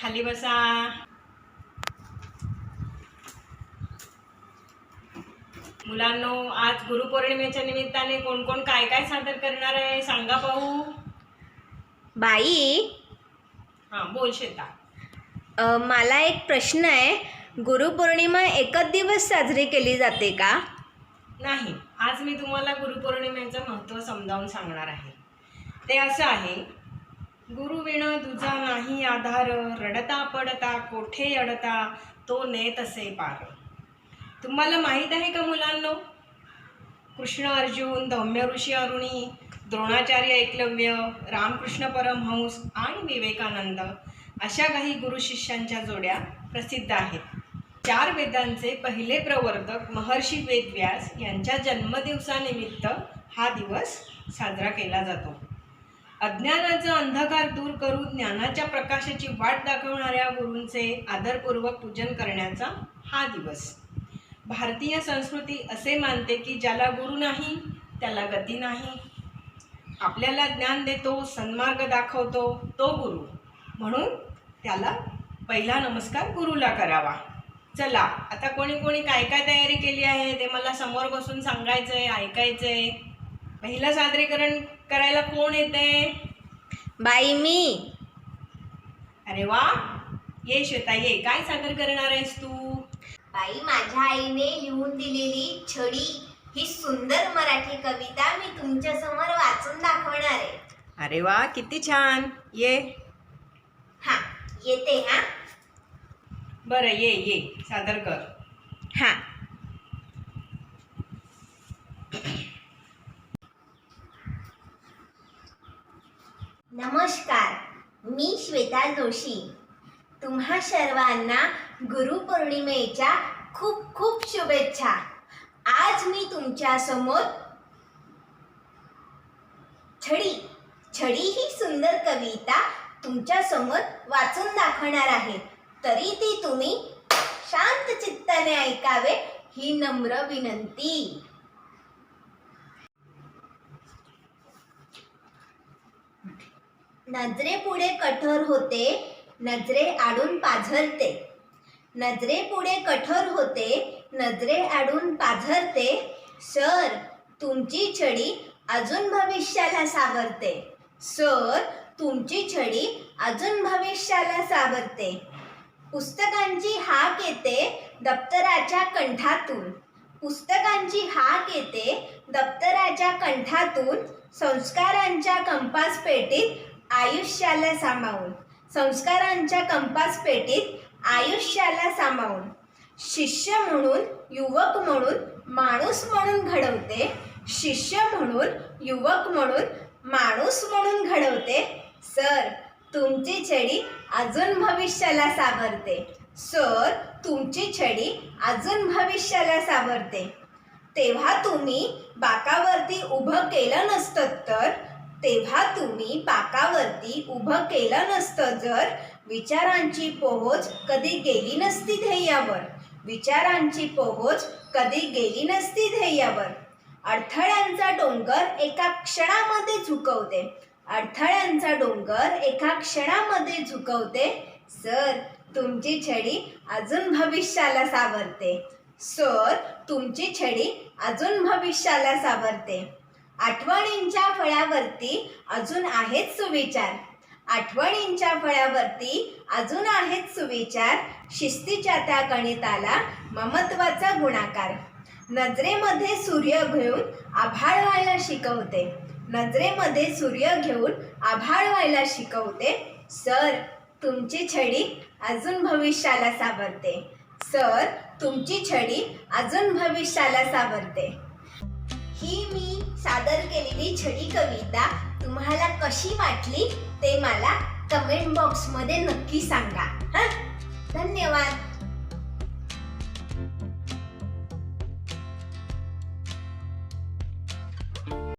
खाली बसा. मुलांनो आज गुरुपौर्णिमेच्या निमित्ताने कोण कोण काय काय सादर करणार आहे सांगा पाहू बाई. हां बोल श्वेता. अ, मला एक प्रश्न आहे. गुरुपौर्णिमा एकच दिवस साजरी केली जाते का? नाही आज मी तुम्हाला गुरुपौर्णिमेचं महत्त्व समजावून सांगणार आहे. ते असं आहे गुरुविण दुजा नाही आधार रडता पडता कोठे अडता तो नेत असे पार. तुम्हाला माहीत आहे का मुलांनो? कृष्ण अर्जुन धौम्य ऋषी अरुणी द्रोणाचार्य एकलव्य रामकृष्ण परमहंस आणि विवेकानंद अशा काही गुरु शिष्यांच्या जोड्या प्रसिद्ध आहेत. चार वेदांचे पहिले प्रवर्तक महर्षी वेदव्यास यांच्या जन्मदिवसानिमित्त हा दिवस साजरा केला जातो. अज्ञानाचा अंधकार दूर करून ज्ञानाच्या प्रकाशाची वाट दाखवणाऱ्या गुरूंचे आदरपूर्वक पूजन करण्याचा हा दिवस. भारतीय संस्कृती असे मानते की ज्याला गुरु नाही त्याला गती नाही. आपल्याला ज्ञान देतो सन्मार्ग दाखवतो तो गुरु. म्हणून त्याला पहिला नमस्कार गुरुला करावा. चला आता कोणी कोणी काय काय तयारी केली आहे? ते मला समोर बसून सांगायचं आहे ऐकायचं आहे पहिलं सादरीकरण करायला कोण येते? बाई मी. अरे वा. ये श्वेता ये काय सादर करणार आहेस तू? बाई माझ्या आईने लिहून दिलेली छडी ही सुंदर मराठी कविता मी तुमच्यासमोर वाचून दाखवणार आहे. अरे वा किती छान. ये. हा येते हा. बरं ये ये. सादर कर. हां. नमस्कार मी श्वेता जोशी. तुम्हा सर्वांना गुरुपौर्णिमेच्या खूप खूप शुभेच्छा. आज मी तुमच्यासमोर छडी छडी ही सुंदर कविता तुमच्यासमोर वाचून दाखवणार आहे. तरी ती तुम्ही शांत चित्ताने ऐकावे ही नम्र विनंती. नजरेपुढे कठोर होते नजरे आडून पाझरते. नजरेपुढे कठोर होते नजरे आडून पाझरते. सर तुमची छडी अजून भविष्याला सावरते. सर तुमची छडी अजून भविष्याला सावरते. पुस्तकांची हाक येते दप्तराच्या कंठातून. पुस्तकांची हाक येते दप्तराच्या कंठातून. संस्कारांच्या कंपास पेटीत आयुष्याला सामावून. संस्कारांच्या कंपास पेटीत आयुष्याला सामावून. शिष्य म्हणून युवक म्हणून माणूस म्हणून घडवते. शिष्य म्हणून युवक म्हणून माणूस म्हणून घडवते. सर तुमची छडी अजून भविष्याला सावरते. सर तुमची छडी अजून भविष्याला सावरते. तेव्हा तुम्ही बाकावरती उभं केलं नसतं तर तेव्हा तुम्ही पाकावरती उभं केलं नसतं जर विचारांची पोहोच कधी गेली नसती ध्येयावर. विचारांची पोहोच कधी गेली नसती ध्येयावर. अडथळ्यांचा डोंगर एका क्षणामध्ये झुकवते. अडथळ्यांचा डोंगर एका क्षणामध्ये झुकवते. सर तुमची छडी अजून भविष्याला सावरते. सर तुमची छडी अजून भविष्याला सावरते. आठवणींच्या फळ्यावरती अजून आहेत सुविचार. आठवणींच्या फळ्यावरती अजून आहेत सुविचार. शिस्तीच्या त्या गणिताला ममत्वाचा गुणाकार. नजरेमध्ये सूर्य घेऊन आभाळ व्हायला शिकवते. नजरेमध्ये सूर्य घेऊन आभाळ व्हायला शिकवते. सर तुमची छडी अजून भविष्याला सावरते. सर तुमची छडी अजून भविष्याला सावरते. ही मी सादर केलेली छडी कविता तुम्हाला कशी वाटली ते मला कमेंट बॉक्समध्ये नक्की सांगा. हां? धन्यवाद.